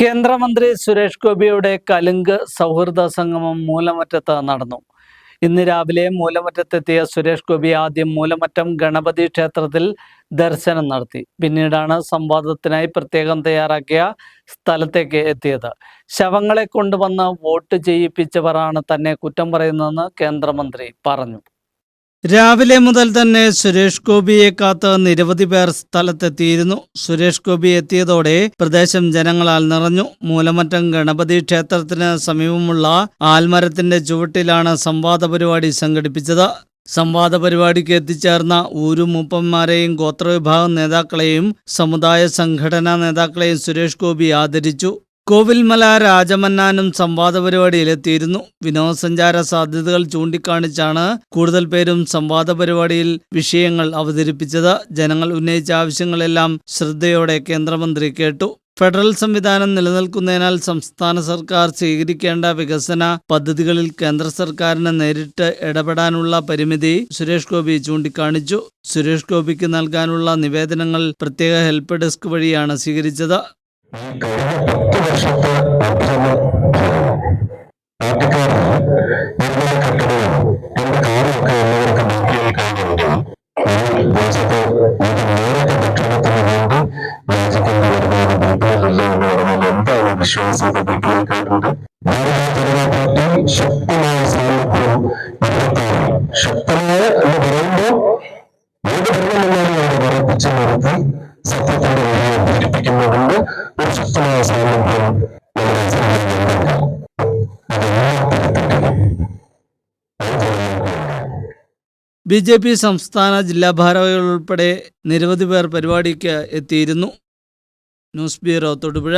കേന്ദ്രമന്ത്രി സുരേഷ് ഗോപിയുടെ കലുങ്ക് സൗഹൃദ സംഗമം മൂലമറ്റത്ത് നടന്നു. ഇന്ന് രാവിലെ മൂലമറ്റത്തെത്തിയ സുരേഷ് ഗോപി ആദ്യം മൂലമറ്റം ഗണപതി ക്ഷേത്രത്തിൽ ദർശനം നടത്തി. പിന്നീടാണ് സംവാദത്തിനായി പ്രത്യേകം തയ്യാറാക്കിയ സ്ഥലത്തേക്ക് എത്തിയത്. ശവങ്ങളെ കൊണ്ടുവന്ന് വോട്ട് ചെയ്യിപ്പിച്ചവരാണ് തന്നെ കുറ്റം പറയുന്നതെന്ന് കേന്ദ്രമന്ത്രി പറഞ്ഞു. രാവിലെ മുതൽ തന്നെ സുരേഷ് ഗോപിയെ കാത്ത് നിരവധി പേർ സ്ഥലത്തെത്തിയിരുന്നു. സുരേഷ് ഗോപി എത്തിയതോടെ പ്രദേശം ജനങ്ങളാൽ നിറഞ്ഞു. മൂലമറ്റം ഗണപതി ക്ഷേത്രത്തിന് സമീപമുള്ള ആൽമരത്തിന്റെ ചുവട്ടിലാണ് സംവാദ പരിപാടി സംഘടിപ്പിച്ചത്. സംവാദ പരിപാടിക്ക് എത്തിച്ചേർന്ന ഊരുമൂപ്പന്മാരെയും ഗോത്രവിഭാഗം നേതാക്കളെയും സമുദായ സംഘടനാ നേതാക്കളെയും സുരേഷ് ഗോപി ആദരിച്ചു. കോവിൽമല രാജമന്നാനും സംവാദ പരിപാടിയിലെത്തിയിരുന്നു വിനോദസഞ്ചാര സാധ്യതകൾ ചൂണ്ടിക്കാണിച്ചാണ് കൂടുതൽ പേരും സംവാദ പരിപാടിയിൽ വിഷയങ്ങൾ അവതരിപ്പിച്ചത്. ജനങ്ങൾ ഉന്നയിച്ച ആവശ്യങ്ങളെല്ലാം ശ്രദ്ധയോടെ കേന്ദ്രമന്ത്രി കേട്ടു. ഫെഡറൽ സംവിധാനം നിലനിൽക്കുന്നതിനാൽ സംസ്ഥാന സർക്കാർ സ്വീകരിക്കേണ്ട വികസന പദ്ധതികളിൽ കേന്ദ്ര സർക്കാരിന് നേരിട്ട് ഇടപെടാനുള്ള പരിമിതി സുരേഷ് ഗോപി ചൂണ്ടിക്കാണിച്ചു. സുരേഷ് ഗോപിക്ക് നൽകാനുള്ള നിവേദനങ്ങൾ പ്രത്യേക ഹെൽപ്പ് ഡെസ്ക് വഴിയാണ് സ്വീകരിച്ചത്. നിർമ്മാണ കെട്ടിടവും രണ്ട് കാറുമൊക്കെ ഉള്ളവർക്ക് നോക്കിയാൽ കഴിഞ്ഞെങ്കിൽ രാജ്യത്ത് ഇത് നേരത്തെ ഭക്ഷണത്തിന് വേണ്ടി രാജ്യത്തിന്റെ വരുമാന ഇല്ല എന്ന് പറഞ്ഞാൽ എന്താണ് വിശ്വാസത്തെ ബിപിഎൽക്കാരുണ്ട് ഭാരതീയ ജനതാ പാർട്ടി ശക്തമായ സാമർത്ഥ്യം ഇവർക്കാണ് ശക്തമായ എന്ന് പറയുമ്പോൾ ഏത് ഉറപ്പിച്ചു നിർത്തി സത്യത്തിന്റെ വഴിയെ അവതരിപ്പിക്കുന്നതുകൊണ്ട് ഒരു ശക്തമായ സാമർഥ്യം ബി ജെ പി സംസ്ഥാന ജില്ലാ ഭാരവാഹികൾ ഉൾപ്പെടെ നിരവധി പേർ പരിപാടിക്ക് എത്തിയിരുന്നു. News bureau Thodupuzha.